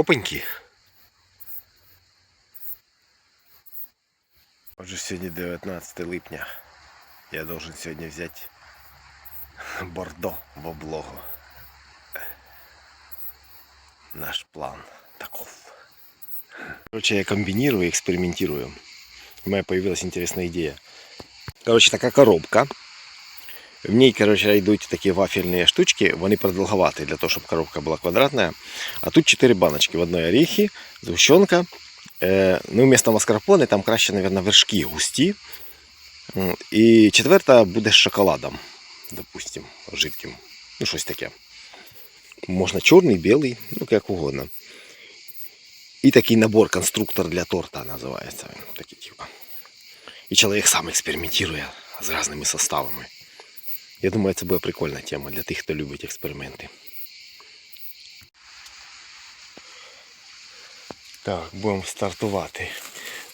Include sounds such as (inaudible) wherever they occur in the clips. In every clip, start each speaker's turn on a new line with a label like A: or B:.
A: Опаньки. Отже, сьогодні 19 липня. Я должен сьогодні взяти бордо в облогу. Наш план таков. Короче, я комбинирую, экспериментирую. У меня появилась интересная идея. Короче, такая коробка. В ній, короче, йдуть такі вафельні штучки, вони продовговаті для того, щоб коробка була квадратна. А тут 4 баночки. В одной орехи, згущенка. Е, ну, вместо маскарпоне там краще, мабуть, вершки густі. І четверта буде з шоколадом, допустим, жидким. Ну, щось таке. Можна чорний, білий, ну як угодно. І такий набор конструктор для торта називається. Такий, типу. І чоловік сам експериментує з різними составами. Я думаю, це буде прикольна тема для тих, хто любить експерименти. Так, будемо стартувати.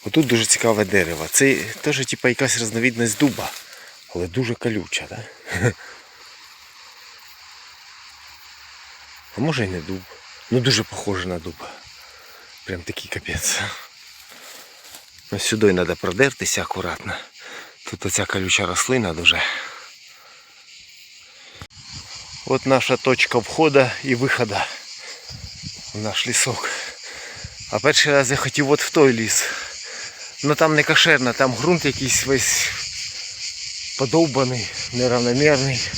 A: Отут дуже цікаве дерево. Це теж типу, якась різновидність дуба, але дуже колюча? Да? А може і не дуб. Ну дуже похоже на дуб. Прям такий капець. Ось сюди треба продертися акуратно. Тут оця колюча рослина дуже. От наша точка входу і виходу в наш лісок. А перший раз я хотів от в той ліс. Ну там не кошерно, там ґрунт якийсь весь подовбаний, неравномірний,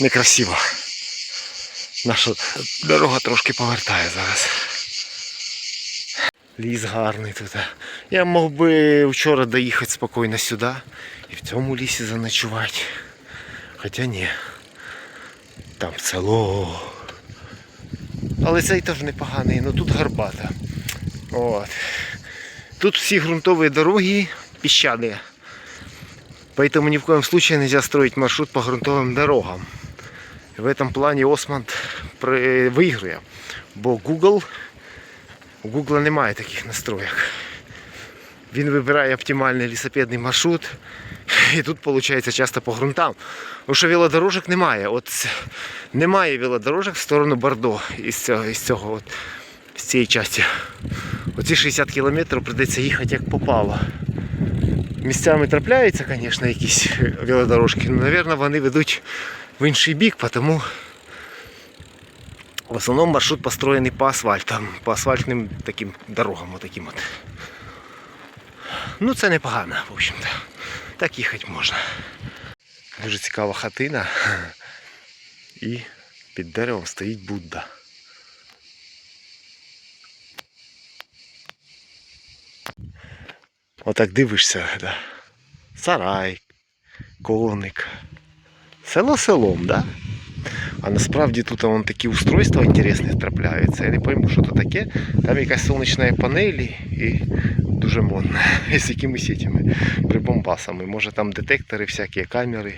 A: некрасиво. Наша дорога трошки повертає зараз. Ліс гарний тут. Я мог би вчора доїхати спокійно сюди і в цьому лісі заночувати. Хоча ні. Там село. Але цей теж непоганий, ну тут гарбата. От. Тут всі ґрунтові дороги піщані. Поэтому ни в коем случае нельзя строить маршрут по грунтовым дорогам. В этом плане Османд при- виграє. Бо Google, у Google немає таких настроєк. Він вибирає оптимальний лісопедний маршрут. (laughs) І тут виходить часто по ґрунтам. Тому що велодорожок немає. От немає велодорожок в сторону Бордо із цього, із цього от, з цієї частини. Оці 60 кілометрів прийдеться їхати як попало. Місцями трапляються, звісно, якісь велодорожки, але, мабуть, вони ведуть в інший бік, тому в основному маршрут построєний по асфальтам, по асфальтним таким дорогам. Отаким от. Ну, це непогано, в общем-то. Так їхати можна. Дуже цікава хатина. І під деревом стоїть Будда. Отак дивишся, да. сарай, коник. Село селом, да? А насправді тут вон такі устройства інтересні трапляються. Я не пойму, що це таке. Там якась сонячна панелі і дуже модно. (laughs) З якимись этими прибамбасами. Може там детектори, всякі камери.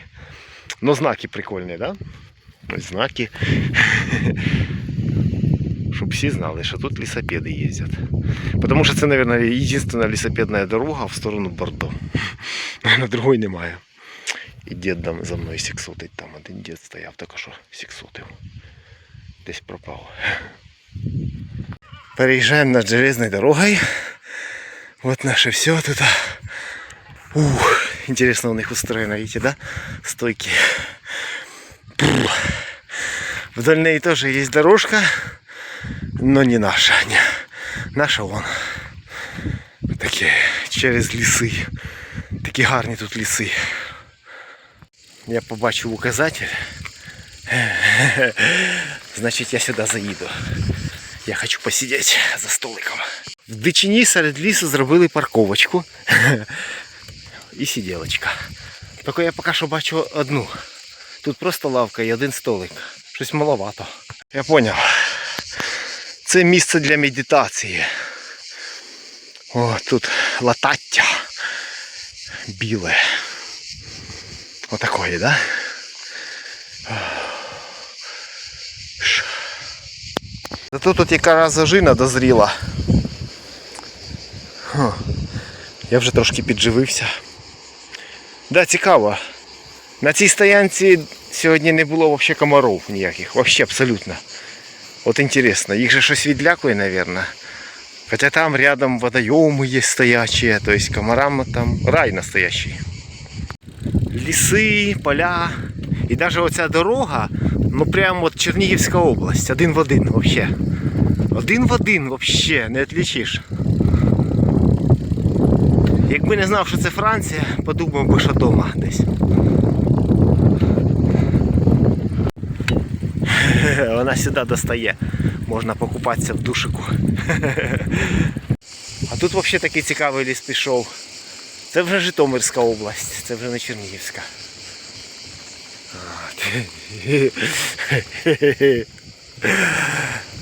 A: Ну знаки прикольні, да? Ось знаки. (laughs) Щоб всі знали, що тут лісопеди їздять. Тому що це, мабуть, єдина лісопедна дорога в сторону Бордо. (laughs) На другої немає. І дід там за мною сіксотить. Там один дід стояв, так що сіксотив. Десь пропав. Переїжджаємо над железною дорогою. Вот наше все тут. Ух, интересно у них устроено, видите, да? Стойки. Бррр. Вдоль ней тоже есть дорожка, но не наша. Не. Наша вон. Такі через ліси. Такі гарні тут ліси. Я побачив указатель. (laughs) Значить я сюди заїду. Я хочу посидіти за столиком. В дичині серед лісу зробили парковочку. (laughs) І сиділочка. Тільки я поки що бачу одну. Тут просто лавка і один столик. Щось маловато. Я зрозумів. Це місце для медитації. О, тут латаття. Біле. Отакої, да? Зато тут якраз зажина дозріла. Хо. Я вже трошки підживився. Да, цікаво. На цій стоянці сьогодні не було взагалі комаров ніяких. Взагалі абсолютно. От інтересно, їх же щось відлякує, мабуть. Хоча там рядом водойоми є стоячі, то есть комарам там рай настоящий. Ліси, поля. І навіть оця дорога, ну прямо от Чернігівська область, один в один вообще. Один в один вообще, не відлічиш. Якби не знав, що це Франція, подумав би, що вдома десь. (laughs) Вона сюди достає. Можна покупатися в душику. (laughs) А тут взагалі такий цікавий ліс пішов. Це вже Житомирська область, це вже не Чернігівська. (laughs)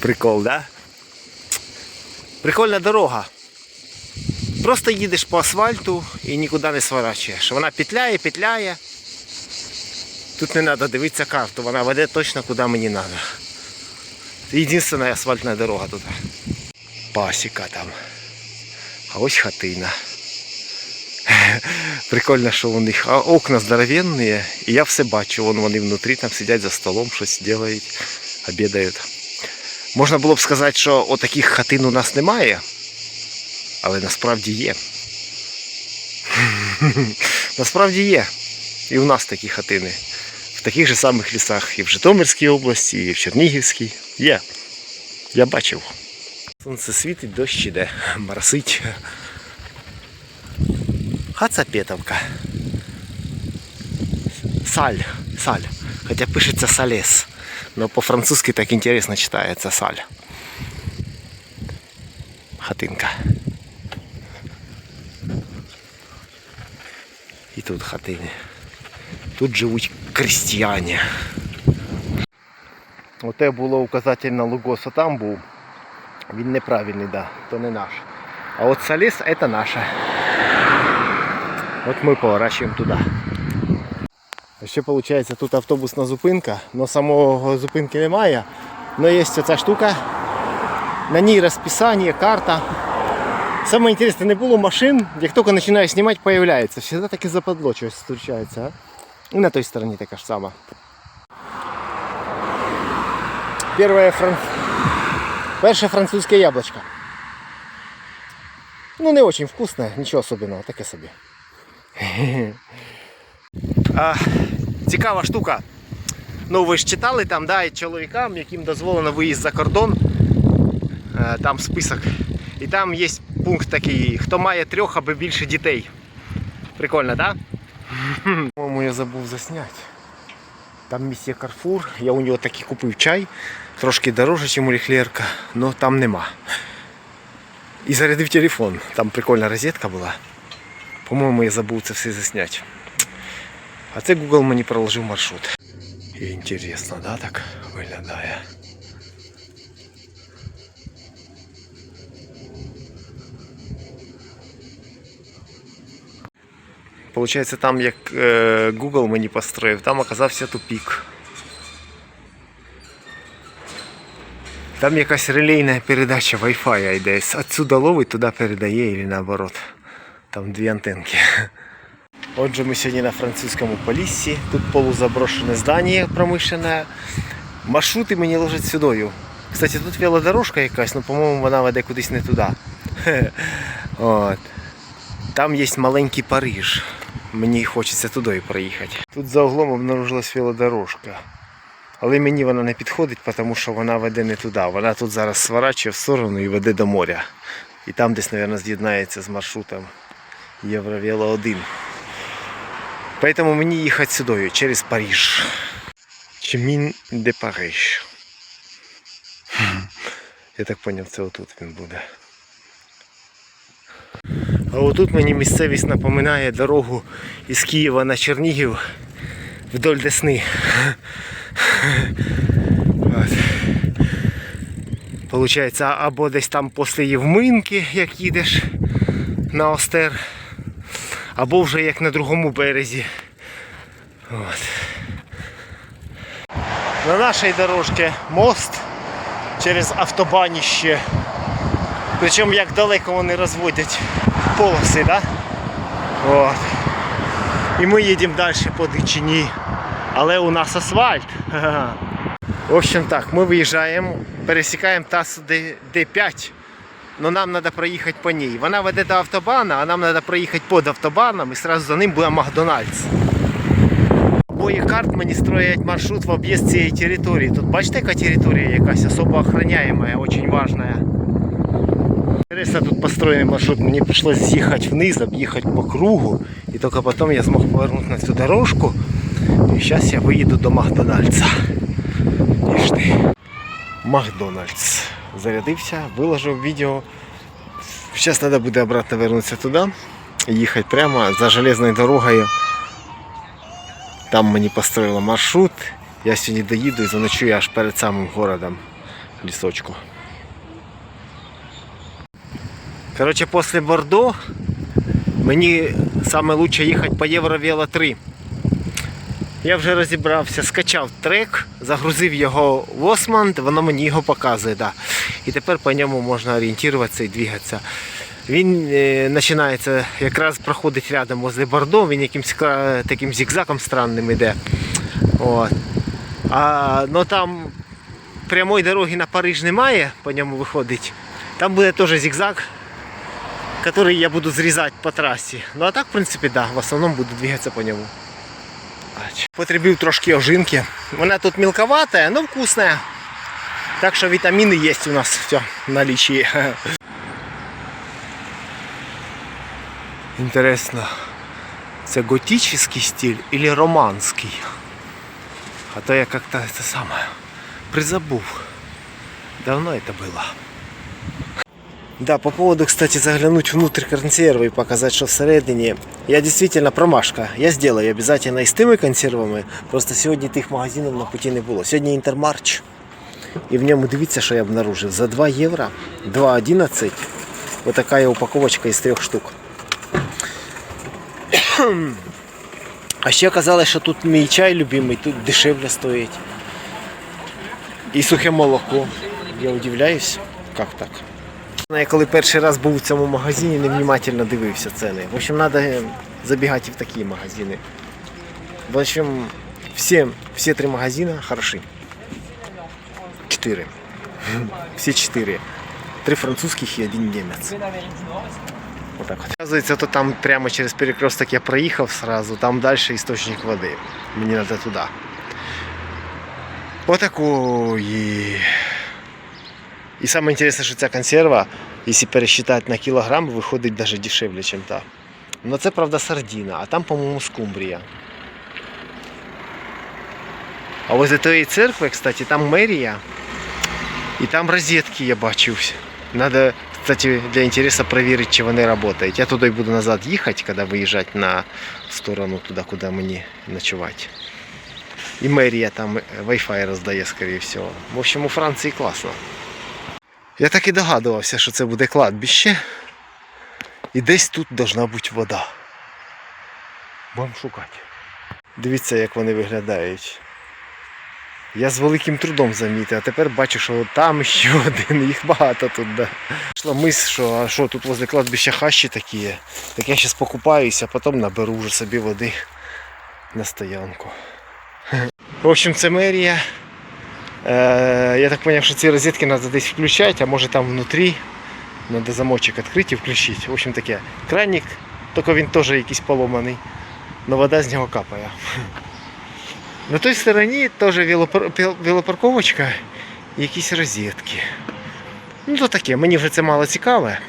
A: Прикол, да? Прикольна дорога. Просто їдеш по асфальту і нікуди не сворачуєш. Вона петляє, петляє. Тут не треба дивитися карту, вона веде точно куди мені треба. Це єдина асфальтна дорога тут. Пасіка там. А ось хатина. Прикольно, що у них окна здоровенні, і я все бачу. Вон вони внутрі там сидять за столом, щось роблять, обідають. Можна було б сказати, що отаких хатин у нас немає, але насправді є. (laughs) насправді є. І у нас такі хатини. В таких же самих лісах і в Житомирській області, і в Чернігівській. Є. Я бачив. Сонце світить, дощ іде, (laughs) моросить. Хацапетовка. Саль. Саль. Хотя пишется салес. Но по-французски так интересно читается саль. Хатинка. І тут хатини. Тут живуть крестьяне. Оте було указатель на Лугос, а там був. Він неправильний, да, то не наш. А от Салес це наше. От ми поворачуємо туди. Ще виходить тут автобусна зупинка, але самого зупинки немає. Але є ця штука. На ній розписання, карта. Саме інтересне, не було машин, як тільки починаю знімати, з'являється. Всегда таке западло щось зустрічається. А? І на той стороні така ж сама. Перше, фран... Перше французьке яблучко. Ну не очень вкусне, нічого особливого, таке собі. (laughs) А, цікава штука. Ну ви ж читали там, да, і чоловікам, яким дозволено виїзд за кордон. е, Там список. І там є пункт такий, хто має трьох або більше дітей. Прикольно, так? Да? По-моєму, я забув засняти. Там місія Карфур, я у нього таки купив чай, трошки дорожче, ніж у Ліхлерка, але там нема. І зарядив телефон, там прикольна розетка була. По-моєму, я забув це все засняти. А це Google мені проложив маршрут. Інтересно, да, так виглядає. Получається, там як е, Google мені построїв, там оказався тупик. Там якась релейна передача Wi-Fi йде. Отсюда ловить, туди передає, і наоборот. Там дві антенки. Отже, ми сьогодні на французькому поліссі. Тут полузаброшене здання промишлене. Маршрути мені лежать сюдою. Кстати, тут велодорожка якась, але по-моєму вона веде кудись не туди. (laughs) От. Там є маленький Париж. Мені хочеться туди проїхати. Тут за углом обнаружилась велодорожка. Але мені вона не підходить, тому що вона веде не туди. Вона тут зараз сворачує в сторону і веде до моря. І там десь, мабуть, з'єднається з маршрутом Євровело 1. Поэтому мені їхати сюди, через Париж. Чемін де Париж. Я так зрозумів, це отут він буде. А отут мені місцевість напоминає дорогу із Києва на Чернігів вдоль Десни. Получається, або десь там після Євминки, як їдеш на Остер, або вже як на другому березі. От. На нашій дорожці мост через автобаніще. Причому як далеко вони розводять полоси, да? От. І ми їдемо далі по дичині. Але у нас асфальт. (laughs) В общем так, ми виїжджаємо, пересікаємо трасу Д- Д5, але нам треба проїхати по ній. Вона веде до автобана, а нам треба проїхати під автобаном і одразу за ним буде Макдональдс. Обоє карт мені строять маршрут в об'їзд цієї території. Тут бачите, яка територія якась особо охраняемая, очень важная. Интересно, тут построенный маршрут. Мне пришлось съехать вниз, объехать по кругу. И только потом я смог повернуть на цю дорожку. И сейчас я выеду до Макдональдса. Ишь ти. Макдональдс. Зарядився, виложив відео. Зараз треба буде обратно вернутися туди. і Їхати прямо за железною дорогою. Там мені построили маршрут. Я сьогодні доїду і заночую аж перед самим городом лісочку. Короче, после Бордо мені лучше їхати по Євровело 3. Я вже розібрався, скачав трек, загрузив його в Османд, воно мені його показує. Да. І тепер по ньому можна орієнтуватися і двигатися. Він е, починається, якраз проходить рядом возле Бордо, він якимсь таким зігзагом странним іде. От. А, но там прямої дороги на Париж немає, по ньому виходить. Там буде теж зігзаг, который я буду зрізати по трасі. Ну а так, в принципі, да, в основному буду двигатися по ньому. Ач. Потребив трошки ожинки. Вона тут мелковатая, но вкусная. Так що вітаміни є у нас все в наличии. (laughs) Интересно, це готический стиль или романский? А то я как-то это самое призабув. Давно это было. Да, по поводу, кстати, заглянуть внутрь консервы и показать, что всередині. Я действительно промашка. Я сделаю обязательно і з тими консервами. Просто сьогодні тих магазинів на путі не було. Сьогодні інтермарч. І в ньому дивіться, що я обнаружив. За 2 євро 2,11. Вот такая упаковочка із трьох штук. (coughs) А ще казали, що тут мій чай любимий, тут дешевле стоїть. І сухе молоко. Я удивляюсь, як так. Я коли перший раз був в цьому магазині, невнимательно дивився ціни. В общем, треба забігати в такі магазини. В общем, всі, всі три магазини хороші. Чотири. Всі чотири. Три французьких і один німець. Отак от. Оказується, то там прямо через перекресток я проїхав сразу, там далі істочник води. Мені треба туди. Отакої. І саме інтересне, що ця консерва, якщо пересчитати на кілограм, виходить навіть дешевле, ніж та. Ну це правда сардіна, а там, по-моєму, скумбрія. А возле тієї церкви, кстати, там мерія. І там розетки я бачив. Надо, кстати, для інтересу перевірити, чи вони працюють. Я туди буду назад їхати, коли виїжджати на сторону туди, куди мені ночувати. І мерія там Wi-Fi роздає, скоріше всього. В общем, у Франції класно. Я так і догадувався, що це буде кладбище. І десь тут должна бути вода. Будемо шукати. Дивіться, як вони виглядають. Я з великим трудом замітив, а тепер бачу, що там ще (laughs) один, їх багато тут. Да. Пішла мисль, що а що тут возле кладбища хащі такі є. Так я зараз покупаюся, а потім наберу вже собі води на стоянку. (laughs) В общем, це мерія. Е, я так зрозумів, що ці розетки треба десь включати, а може там внутрі треба замочок відкрити і включити. В общем таке. Кранник, тільки він теж якийсь поломаний, але вода з нього капає. На той стороні теж велопар... пел- велопарковочка і якісь розетки. Ну то таке, мені вже це мало цікаве.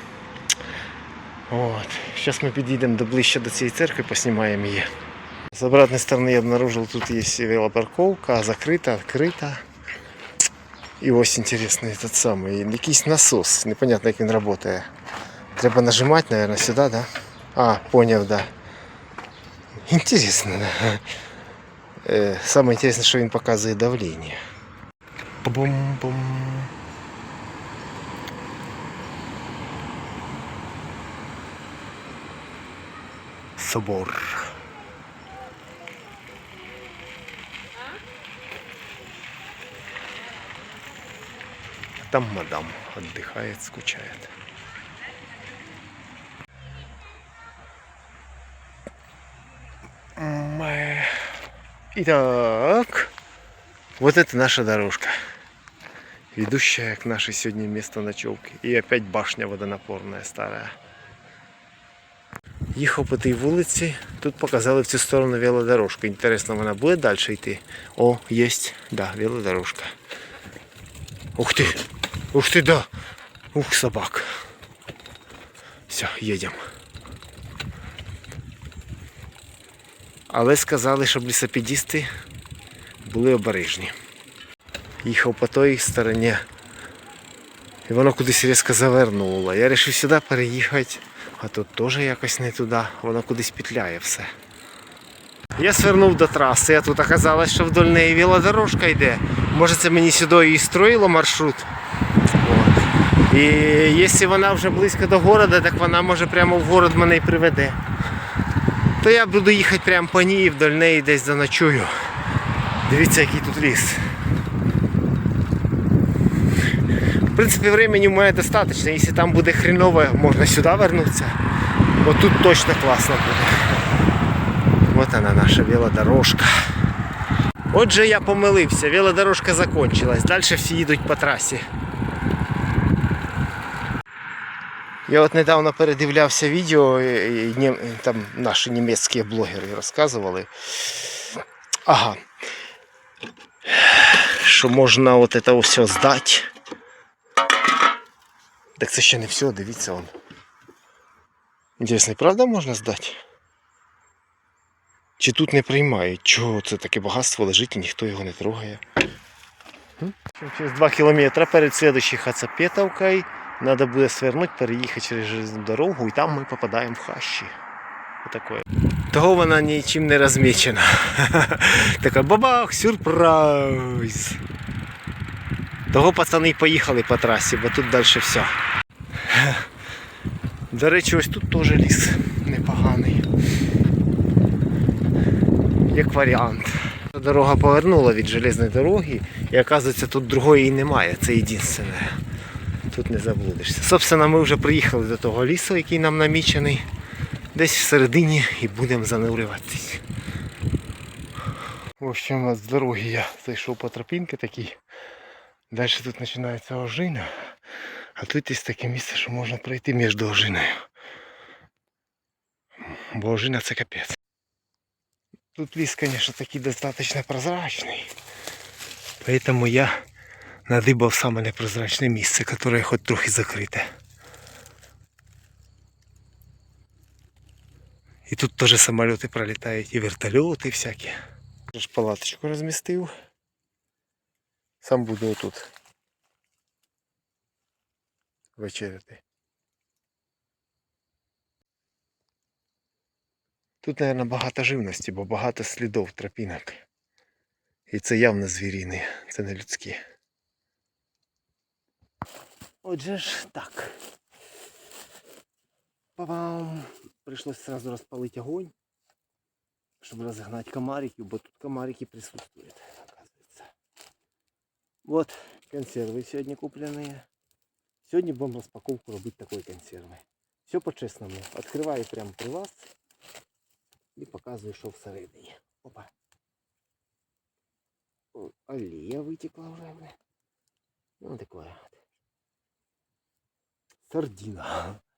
A: От. Зараз ми підійдемо до ближче до цієї церкви, поснімаємо її. С обратной стороны я обнаружил, тут есть велопарковка, закрыта, открыта. И ось интересно этот самый, якийсь насос, непонятно як він работає. Треба нажимать, наверное, сюда, да? А, понял, да. Интересно, да. Э, самое интересное, что він показує давление. Бум-бум. Собор. Там мадам отдыхает, скучает. Итак, Вот это наша дорожка. Ведущая к нашей сегодня место ночевки. И опять башня водонапорная старая. Їхав по тій вулиці, тут показали в цю сторону велодорожку. Інтересно, вона буде далі йти? О, єсть, да, велодорожка. Ух ти! Ух ти, да! Ух, собак. Все, їдемо. Але сказали, щоб лісопедісти були обережні. Їхав по той стороні. І воно кудись різко завернуло. Я вирішив сюди переїхати, а тут теж якось не туди. Воно кудись петляє все. Я свернув до траси, а тут оказалось, що вдоль неї велодорожка йде. Може це мені сюди і строїло маршрут. І якщо вона вже близько до города, так вона може прямо в город мене і приведе. То я буду їхати прямо по ній вдоль неї десь заночую. Дивіться, який тут ліс. В принципі, времени у мене достатньо. Якщо там буде хреново, можна сюди вернутися. Бо тут точно класно буде. Вот она наша велодорожка. Отже, я помилився, велодорожка закончилась. Далі всі їдуть по трасі. Я от недавно передивлявся відео, і- там наші німецькі блогери розказували. Ага. Що можна от це все здати. Так це ще не все, дивіться он. Інтересно, правда можна здати? Чи тут не приймають? Чого це таке багатство лежить і ніхто його не трогає? Через 2 кілометри перед слідчою Хацапетовкою треба буде свернути, переїхати через железну дорогу і там ми попадаємо в хащі. Отакое. Того вона нічим не розмічена. (laughs) така бабах, сюрприз. Того пацани поїхали по трасі, бо тут далі все. (laughs) До речі, ось тут теж ліс непоганий. Як варіант. Дорога повернула від железної дороги, і оказується, тут другої і немає. Це єдине. Тут не заблудишся. Собственно, ми вже приїхали до того лісу, який нам намічений. Десь всередині і будемо занурюватись. В общем, з дороги я зайшов по тропінки такій. Далі тут починається ожина. А тут є таке місце, що можна пройти між ожиною. Бо ожина це капець. Тут ліс, конечно, такий достаточно прозрачний. Поэтому я надибав саме непрозрачне місце, яке хоч трохи закрите. І тут теж самоліти пролітають, і вертольоти всякі. Я ж палаточку розмістив. Сам буду отут. Вечеряти. Тут, мабуть, багато живності, бо багато слідов тропінок. І це явно звіріни, це не людські. Отже ж так. Па-бам! Прийшлось сразу розпалити огонь, щоб розігнати комариків, бо тут комарики присутствують, оказывается. Вот консервы сегодня купленные. Сегодня будем распаковку робити такой консерви. Все по-чесному. Открываю прямо при вас і показую, що всередині. Опа. О, Олія витекла вже. бля. Ну, таке. от. Сардина. (laughs)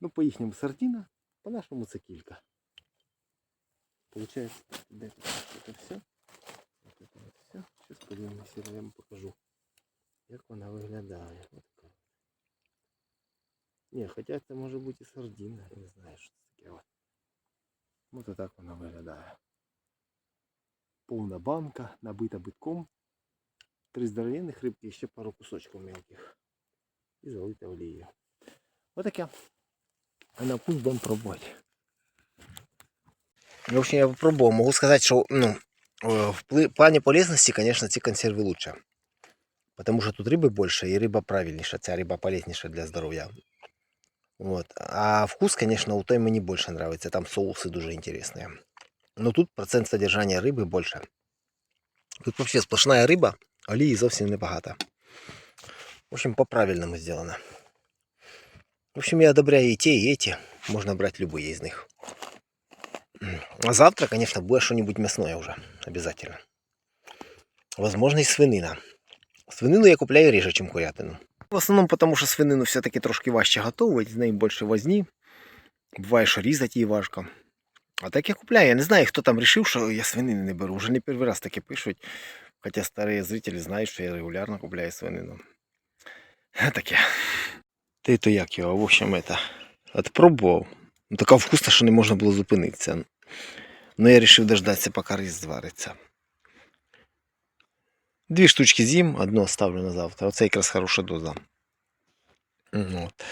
A: Ну, по їхньому сардина, по нашому це кілька. Получається, де тут це все? Ось це от все. Зараз подивимося, я вам покажу, як вона виглядає. Ось така. Ні, хоча це може бути і сардина, я не знаю, що це таке. От. Ось так вона виглядає. Повна банка, набита битком. Три здоровенних рибки і ще пару кусочків мелких. І залита олією. Отаке. А на вкус будем пробовать. В общем, я попробовал. Могу сказать, что ну, э, в пли- плане полезности, конечно, эти консервы лучше. Потому что тут рыбы больше, и рыба правильнейшая, ця рыба полезнейшая для здоровья. Вот. А вкус, конечно, у той мені больше нравится. Там соусы дуже интересные. Но тут процент содержания рыбы больше. Тут вообще сплошная рыба, олії зовсім небагато. В общем, по-правильному сделано. В общем, я одобряю и те, и эти. Можно брать любые из них. А завтра, конечно, будет что-нибудь мясное уже. Обязательно. Возможно, і свинина. Свинину я купляю реже, ніж курятину. В основному тому, що свинину все-таки трошки важче готувати, з нею більше возні. Буває, що різати її важко. А так я купляю. Я не знаю, хто там вирішив, що я свинини не беру. Вже не перший раз таке пишуть. Хоча старі зрителі знають, що я регулярно купляю свинину. (laughs) Таке. Ти то як його, в общем, это. Отпробував. Ну, така вкусна, що не можна було зупинитися. Ну, я вирішив дождатися, поки рис звариться. Дві штучки з'їм, одну оставлю на завтра. Оце якраз хороша доза. Ну, От.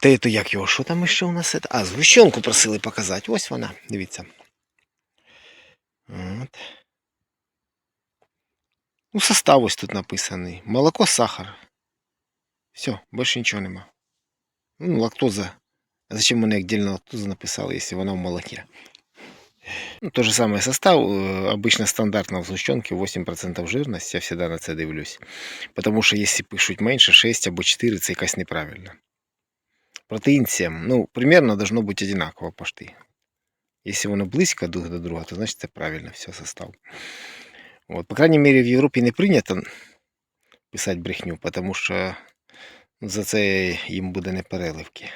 A: Та то як його, що там ще у нас? А, згущенку просили показати. Ось вона, дивіться. От. Ну, состав ось тут написаний. Молоко, сахар. Все, більше нічого нема. Ну, лактоза. А зачем вони отдельно лактозу написали, якщо вона в молоке? Ну, то же самое состав. э, Обычно стандартно в згущенке 8% жирності, я всегда на це дивлюсь. Потому що якщо пишуть менше 6 або 4, це якась неправильно. Протеїн 7. Ну, примерно должно бути одинаково пошти. Якщо воно близько друг до друга, то значить це правильно все состав. От. По крайней мере, в Європі не прийнято писати брехню, тому що ну, за це їм буде не переливки.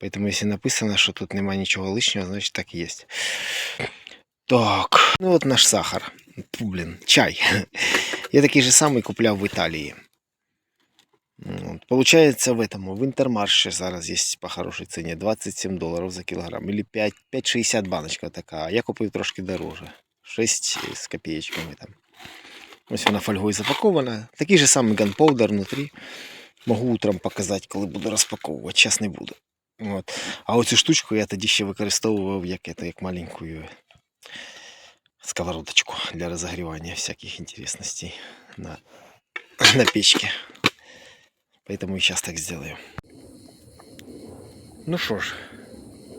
A: Поэтому, если написано, что тут нема ничего лишнего, значит так и есть. Так, ну вот наш сахар. Фу, блин, чай. (laughs) Я такий же самий купляв в Італії. Вот. Получается в этом, в Интермарше зараз есть по хорошей цене 27 долларов за килограмм. Или 5, 5,60 баночка така. А я купив трошки дороже. 6 з копеечками там. Ось вона фольгою запакована. Такий же самий ганпоудер внутрі. Могу утром показати, коли буду розпаковувати. Зараз не буду. От. А оцю штучку я тоді ще використовував як, это, як маленьку сковородочку для розогрівання всяких інтересностей на, на печке. Поэтому і зараз так сделаю. Ну що ж,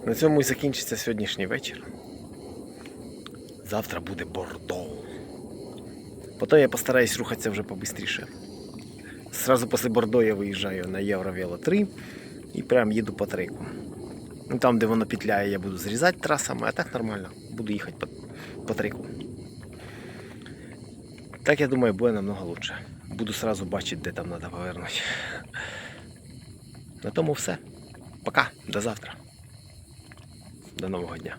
A: на цьому і закінчиться сьогоднішній вечір. Завтра буде Бордо. Потім я постараюсь рухатися вже побыстріше. Сразу після Бордо я виїжджаю на Євровело 3 і прям їду по треку. Ну, там, де воно петляє, я буду зрізати трасами, а так нормально. Буду їхати по, по треку. Так я думаю, буде намного лучше. Буду сразу бачити, де там треба повернути. На тому все. Пока, до завтра. До нового дня.